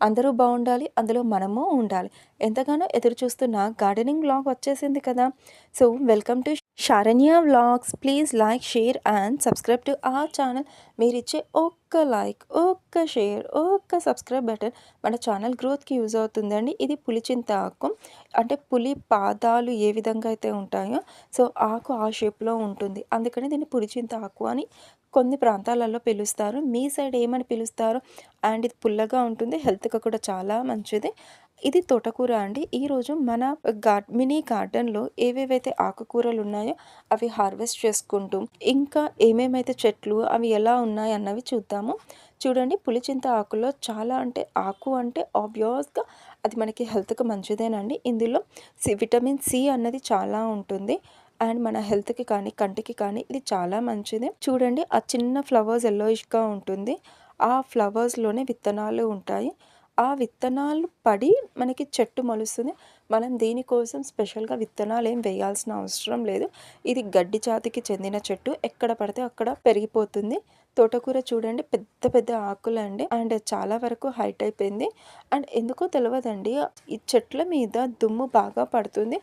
అందరూ బాగుండాలి అందులో మనము ఉండాలి. ఎంతగానో ఎదురు చూస్తున్న గార్డెనింగ్ బ్లాగ్ వచ్చేసింది కదా. So welcome to Saranya vlogs please like share and subscribe to ఆ ఛానల్ మీరు ఇచ్చే ఒక్క లైక్ ఒక్క షేర్ ఒక్క సబ్స్క్రైబ్ బటన్ మన ఛానల్ గ్రోత్కి యూజ్ అవుతుందండి. ఇది పులిచింత ఆకు. అంటే పులి పాదాలు ఏ విధంగా అయితే ఉంటాయో సో ఆకు ఆ షేప్లో ఉంటుంది. అందుకని దీన్ని పులిచింత ఆకు అని కొన్ని ప్రాంతాలలో పిలుస్తారు. మీ సైడ్ ఏమని పిలుస్తారు? అండ్ ఇది పుల్లగా ఉంటుంది హెల్త్కి కూడా చాలా మంచిది. ఇది తోటకూర అండి. ఈరోజు మన గార్ మినీ గార్డెన్లో ఏవేవైతే ఆకుకూరలు ఉన్నాయో అవి హార్వెస్ట్ చేసుకుంటూ ఇంకా ఏమేమైతే చెట్లు అవి ఎలా ఉన్నాయి అన్నవి చూద్దాము. చూడండి పులిచింత ఆకులో చాలా అంటే ఆకు అంటే ఆబ్వియస్గా అది మనకి హెల్త్కి మంచిదేనండి. ఇందులో సి విటమిన్ సి అన్నది చాలా ఉంటుంది. అండ్ మన హెల్త్కి కానీ కంటికి కానీ ఇది చాలా మంచిది. చూడండి ఆ చిన్న ఫ్లవర్స్ ఎల్లోయిష్గా ఉంటుంది. ఆ ఫ్లవర్స్లోనే విత్తనాలు ఉంటాయి. ఆ విత్తనాలు పడి మనకి చెట్టు మొలుస్తుంది. మనం దీనికోసం స్పెషల్గా విత్తనాలు ఏం వేయాల్సిన అవసరం లేదు. ఇది గడ్డి జాతికి చెందిన చెట్టు. ఎక్కడ పడితే అక్కడ పెరిగిపోతుంది. తోటకూర చూడండి పెద్ద పెద్ద ఆకులు అండి అండ్ చాలా వరకు హైట్ అయిపోయింది. అండ్ ఎందుకో తెలియదండి ఈ చెట్ల మీద దుమ్ము బాగా పడుతుంది.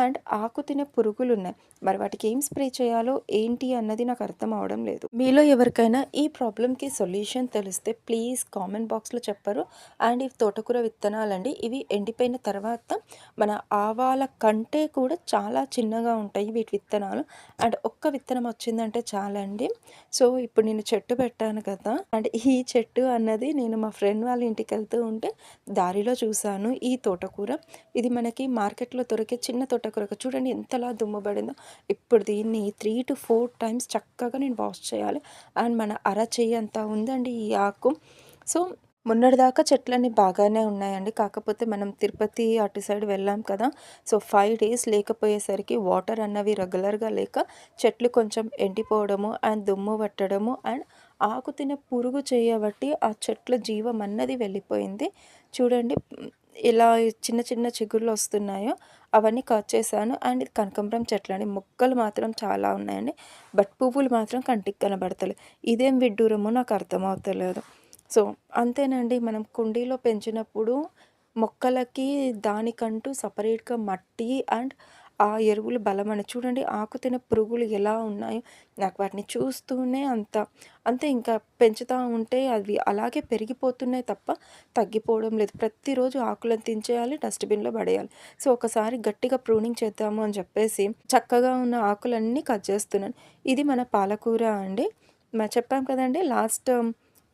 అండ్ ఆకు తినే పురుగులు ఉన్నాయి మరి వాటికి ఏం స్ప్రే చేయాలో ఏంటి అన్నది నాకు అర్థం అవడం లేదు. మీలో ఎవరికైనా ఈ ప్రాబ్లంకి సొల్యూషన్ తెలిస్తే ప్లీజ్ కామెంట్ బాక్స్లో చెప్పరు. అండ్ ఇవి తోటకూర విత్తనాలండి. ఇవి ఎండిపోయిన తర్వాత మన ఆవాల కంటే కూడా చాలా చిన్నగా ఉంటాయి వీటి విత్తనాలు. అండ్ ఒక్క విత్తనం వచ్చిందంటే చాలండి. సో ఇప్పుడు నేను చెట్టు పెట్టాను కదా. అండ్ ఈ చెట్టు అన్నది నేను మా ఫ్రెండ్ వాళ్ళ ఇంటికి వెళ్తూ ఉంటే దారిలో చూశాను. ఈ తోటకూర. ఇది మనకి మార్కెట్లో దొరికే చిన్న తోటకూర చూడండి ఎంతలా దుమ్మబడిందో. ఇప్పుడు దీన్ని త్రీ టు ఫోర్ టైమ్స్ చక్కగా నేను వాష్ చేయాలి. అండ్ మన అర చెయ్యి అంతా ఉందండి ఈ ఆకు. సో మొన్నటిదాకా చెట్లన్నీ బాగానే ఉన్నాయండి. కాకపోతే మనం తిరుపతి అటు సైడ్ వెళ్ళాం కదా సో ఫైవ్ డేస్ లేకపోయేసరికి వాటర్ అన్నవి రెగ్యులర్గా లేక చెట్లు కొంచెం ఎండిపోవడము అండ్ దుమ్ము పట్టడము అండ్ ఆకు తినే పురుగు చేయబట్టి ఆ చెట్ల జీవం అన్నది వెళ్ళిపోయింది. చూడండి ఇలా చిన్న చిన్న చిగుళ్ళు వస్తున్నాయో అవన్నీ కట్ చేశాను అండ్ ఇది కనకంబరం చెట్లు అండి మొక్కలు మాత్రం చాలా ఉన్నాయండి. బట్ పువ్వులు మాత్రం కంటికి కనబడతలేదు ఇదేం విడ్డూరమో నాకు అర్థమవుతలేదు సో అంతేనండి. మనం కుండీలో పెంచినప్పుడు మొక్కలకి దానికంటూ సపరేట్గా మట్టి అండ్ ఆ ఎరువులు బలమని చూడండి. ఆకు తినే పురుగులు ఎలా ఉన్నాయో నాకు వాటిని చూస్తూనే అంత అంతే ఇంకా పెంచుతూ ఉంటే అవి అలాగే పెరిగిపోతున్నాయి తప్ప తగ్గిపోవడం లేదు. ప్రతిరోజు ఆకులను తించేయాలి డస్ట్బిన్లో పడేయాలి. సో ఒకసారి గట్టిగా ప్రూనింగ్ చేద్దాము అని చెప్పేసి చక్కగా ఉన్న ఆకులన్నీ కట్ చేస్తున్నాను. ఇది మన పాలకూర అండి. చెప్పాం కదండి లాస్ట్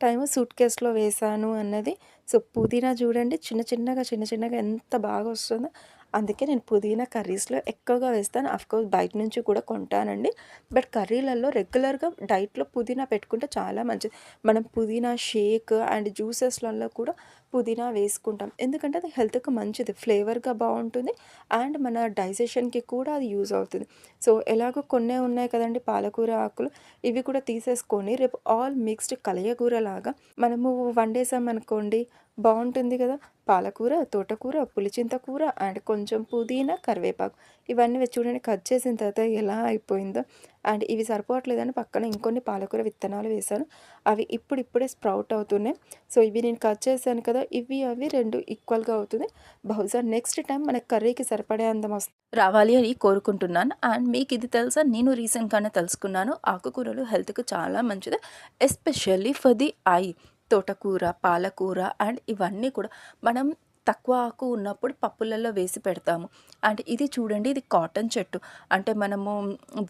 టైం సూట్ కేస్లో వేసాను అన్నది. సో పుదీనా చూడండి చిన్న చిన్నగా చిన్న చిన్నగా ఎంత బాగా వస్తుందో అందుకే నేను పుదీనా కర్రీస్లో ఎక్కువగా వేస్తాను. అఫ్కోర్స్ బయట నుంచి కూడా కొంటానండి. బట్ కర్రీలలో రెగ్యులర్గా డైట్లో పుదీనా పెట్టుకుంటే చాలా మంచిది. మనం పుదీనా షేక్ అండ్ జ్యూసెస్లలో కూడా పుదీనా వేసుకుంటాం. ఎందుకంటే అది హెల్త్కి మంచిది ఫ్లేవర్గా బాగుంటుంది అండ్ మన డైజెషన్కి కూడా అది యూజ్ అవుతుంది. సో ఎలాగో కొన్నే ఉన్నాయి కదండి పాలకూర ఆకులు. ఇవి కూడా తీసేసుకొని రేపు ఆల్ మిక్స్డ్ కలయకూర లాగా మనము వండేసామనుకోండి బాగుంటుంది కదా. పాలకూర తోటకూర పులిచింత కూర అండ్ కొంచెం పుదీనా కరివేపాకు. ఇవన్నీ చూడండి కట్ చేసిన తర్వాత ఎలా అయిపోయిందో. అండ్ ఇవి సరిపోవట్లేదని పక్కన ఇంకొన్ని పాలకూర విత్తనాలు వేశాను. అవి ఇప్పుడు ఇప్పుడే స్ప్రౌట్ అవుతున్నాయి. సో ఇవి నేను కట్ చేశాను కదా. ఇవి అవి రెండు ఈక్వల్గా అవుతుంది బహుశా నెక్స్ట్ టైం మన కర్రీకి సరిపడే అందం రావాలి అని కోరుకుంటున్నాను. అండ్ మీకు ఇది తెలుసా? నేను రీసెంట్గానే తెలుసుకున్నాను. ఆకుకూరలు హెల్త్కి చాలా మంచిది ఎస్పెషల్లీ ఫర్ ది ఐ తోటకూర పాలకూర అండ్ ఇవన్నీ కూడా మనం తక్కువ ఆకు ఉన్నప్పుడు పప్పులలో వేసి పెడతాము. అండ్ ఇది చూడండి ఇది కాటన్ చెట్టు. అంటే మనము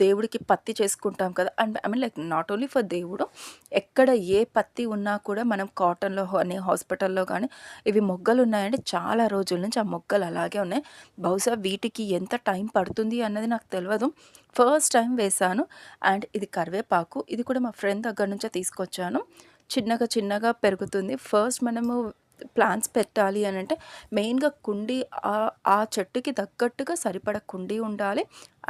దేవుడికి పత్తి చేసుకుంటాం కదా. And I mean like not only for దేవుడు ఎక్కడ ఏ పత్తి ఉన్నా కూడా మనం కాటన్లో కానీ హాస్పిటల్లో కానీ ఇవి మొగ్గలు ఉన్నాయండి. చాలా రోజుల నుంచి ఆ మొగ్గలు అలాగే ఉన్నాయి. బహుశా వీటికి ఎంత టైం పడుతుంది అన్నది నాకు తెలియదు ఫస్ట్ టైం వేశాను. అండ్ ఇది కరివేపాకు. ఇది కూడా మా ఫ్రెండ్ దగ్గర నుంచే తీసుకొచ్చాను. చిన్నగా చిన్నగా పెరుగుతుంది. ఫస్ట్ మనము ప్లాంట్స్ పెట్టాలి అని అంటే మెయిన్గా కుండీ ఆ చెట్టుకి తగ్గట్టుగా సరిపడ కుండీ ఉండాలి.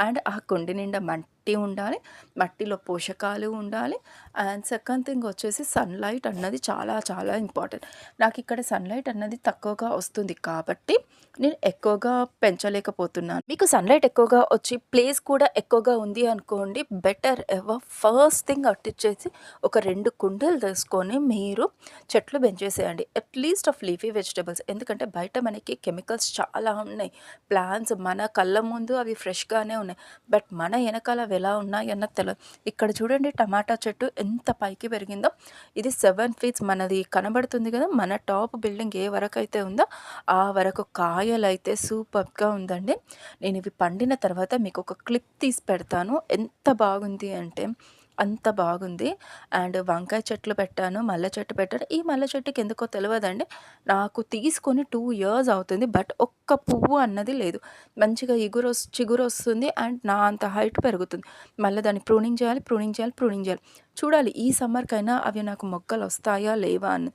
అండ్ ఆ కుండి నిండా మట్టి ఉండాలి మట్టిలో పోషకాలు ఉండాలి. అండ్ సెకండ్ థింగ్ వచ్చేసి సన్లైట్ అన్నది చాలా చాలా ఇంపార్టెంట్. నాకు ఇక్కడ సన్లైట్ అన్నది తక్కువగా వస్తుంది కాబట్టి నేను ఎక్కువగా పెంచలేకపోతున్నాను. మీకు సన్లైట్ ఎక్కువగా వచ్చి ప్లేస్ కూడా ఎక్కువగా ఉంది అనుకోండి బెటర్ ఎవర్ ఫస్ట్ థింగ్ అట్టిచ్చేసి ఒక రెండు కుండలు తీసుకొని మీరు చెట్లు పెంచేసేయండి. At least of leafy vegetables ఎందుకంటే బయట మనకి కెమికల్స్ చాలా ఉన్నాయి. ప్లాంట్స్ మన కళ్ళ ముందు అవి ఫ్రెష్గానే ఉన్నాయి. బట్ మన వెనకాల అవి ఎలా ఉన్నాయన్న తెలియదు ఇక్కడ చూడండి టమాటా చెట్టు ఎంత పైకి పెరిగిందో. ఇది సెవెన్ ఫీట్స్ మనది కనబడుతుంది కదా. మన టాప్ బిల్డింగ్ ఏ వరకు అయితే ఉందో ఆ వరకు కాయలు అయితే సూపర్గా ఉందండి. నేను ఇవి పండిన తర్వాత మీకు ఒక క్లిప్ తీసి పెడతాను. ఎంత బాగుంది అంటే అంత బాగుంది. అండ్ వంకాయ చెట్లు పెట్టాను మల్లె చెట్టు పెట్టాను. ఈ మల్లె చెట్టుకి ఎందుకో తెలియదండి నాకు తీసుకొని టూ ఇయర్స్ అవుతుంది బట్ ఒక్క పువ్వు అన్నది లేదు. మంచిగా ఇగురు చిగురు వస్తుంది అండ్ నా అంత హైట్ పెరుగుతుంది. మళ్ళీ దాన్ని ప్రూనింగ్ చేయాలి ప్రూనింగ్ చేయాలి ప్రూనింగ్ చేయాలి. చూడాలి ఈ సమ్మర్కైనా అవి నాకు మొక్కలు వస్తాయా లేవా అని.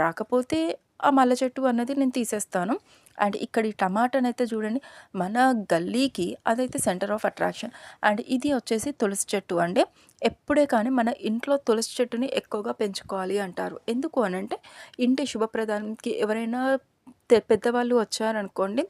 రాకపోతే ఆ మల్లె చెట్టు అన్నది నేను తీసేస్తాను. అండ్ ఇక్కడ ఈ టమాటానైతే చూడండి మన గల్లీకి అదైతే సెంటర్ ఆఫ్ అట్రాక్షన్ అండ్ ఇది వచ్చేసి తులసి చెట్టు అండి. ఎప్పుడే కానీ మన ఇంట్లో తులసి చెట్టుని ఎక్కువగా పెంచుకోవాలి అంటారు. ఎందుకు అనంటే ఇంటి శుభప్రదానికి ఎవరైనా పెద్దవాళ్ళు వచ్చారనుకోండి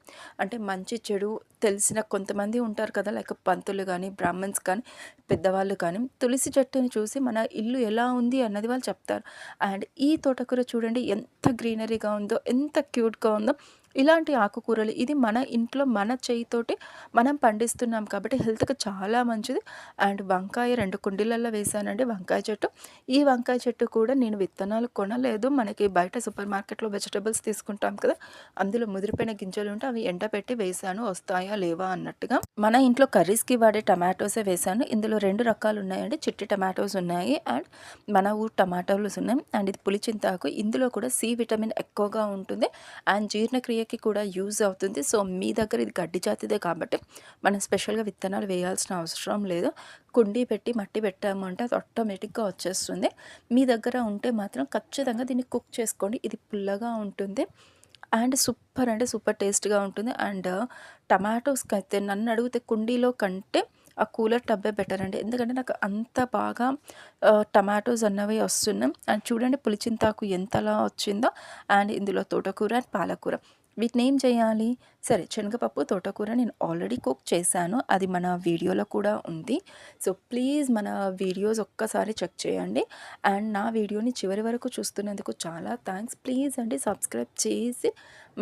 అంటే మంచి చెడు తెలిసిన కొంతమంది ఉంటారు కదా లైక్ పంతులు కానీ బ్రాహ్మణ్స్ కానీ పెద్దవాళ్ళు కానీ తులసి చెట్టుని చూసి మన ఇల్లు ఎలా ఉంది అన్నది వాళ్ళు చెప్తారు. అండ్ ఈ తోటకూర చూడండి ఎంత గ్రీనరీగా ఉందో ఎంత క్యూట్గా ఉందో ఇలాంటి ఆకుకూరలు ఇది మన ఇంట్లో మన చేయితోటి మనం పండిస్తున్నాం కాబట్టి హెల్త్కి చాలా మంచిది. అండ్ వంకాయ రెండు కుండీలలో వేసానండి వంకాయ చెట్టు. ఈ వంకాయ చెట్టు కూడా నేను విత్తనాలు కొనలేదు. మనకి బయట సూపర్ మార్కెట్లో వెజిటబుల్స్ తీసుకుంటాం కదా అందులో ముదిరిపోయిన గింజలు ఉంటే అవి ఎండపెట్టి వేసాను వస్తాయా లేవా అన్నట్టుగా. మన ఇంట్లో కర్రీస్కి వాడే టమాటోసే వేసాను ఇందులో రెండు రకాలు ఉన్నాయండి. చిట్టి టమాటోస్ ఉన్నాయి అండ్ మన ఊరు టమాటోలు ఉన్నాయి. అండ్ ఇది పులిచింతాకు. ఇందులో కూడా సి విటమిన్ ఎక్కువగా ఉంటుంది. అండ్ జీర్ణక్రియ ఏరియాకి కూడా యూజ్ అవుతుంది. సో మీ దగ్గర ఇది గడ్డి జాతిదే కాబట్టి మనం స్పెషల్గా విత్తనాలు వేయాల్సిన అవసరం లేదు. కుండీ పెట్టి మట్టి పెట్టాము అంటే అది ఆటోమేటిక్గా వచ్చేస్తుంది. మీ దగ్గర ఉంటే మాత్రం ఖచ్చితంగా దీన్ని కుక్ చేసుకోండి. ఇది పుల్లగా ఉంటుంది అండ్ సూపర్ అంటే సూపర్ టేస్ట్గా ఉంటుంది. అండ్ టమాటోస్కి అయితే నన్ను అడిగితే కుండీలో కంటే ఆ కూలర్ టబ్బే బెటర్ అండి. ఎందుకంటే నాకు అంత బాగా టమాటోస్ అన్నవి వస్తున్నాయి. అండ్ చూడండి పులిచింతాకు ఎంతలా వచ్చిందో. అండ్ ఇందులో తోటకూర అండ్ పాలకూర. వీటిని ఏం చేయాలి? సరే శనగపప్పు తోటకూర నేను ఆల్రెడీ కుక్ చేశాను. అది మన వీడియోలో కూడా ఉంది. సో ప్లీజ్ మన వీడియోస్ ఒక్కసారి చెక్ చేయండి. అండ్ నా వీడియోని చివరి వరకు చూస్తున్నందుకు చాలా థ్యాంక్స్ ప్లీజ్ అండి సబ్స్క్రైబ్ చేసి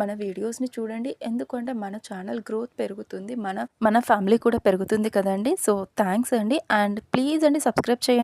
మన వీడియోస్ని చూడండి. ఎందుకంటే మన ఛానల్ గ్రోత్ పెరుగుతుంది. మన మన ఫ్యామిలీ కూడా పెరుగుతుంది కదండి. సో థ్యాంక్స్ అండి. అండ్ ప్లీజ్ అండి సబ్స్క్రైబ్ చేయండి.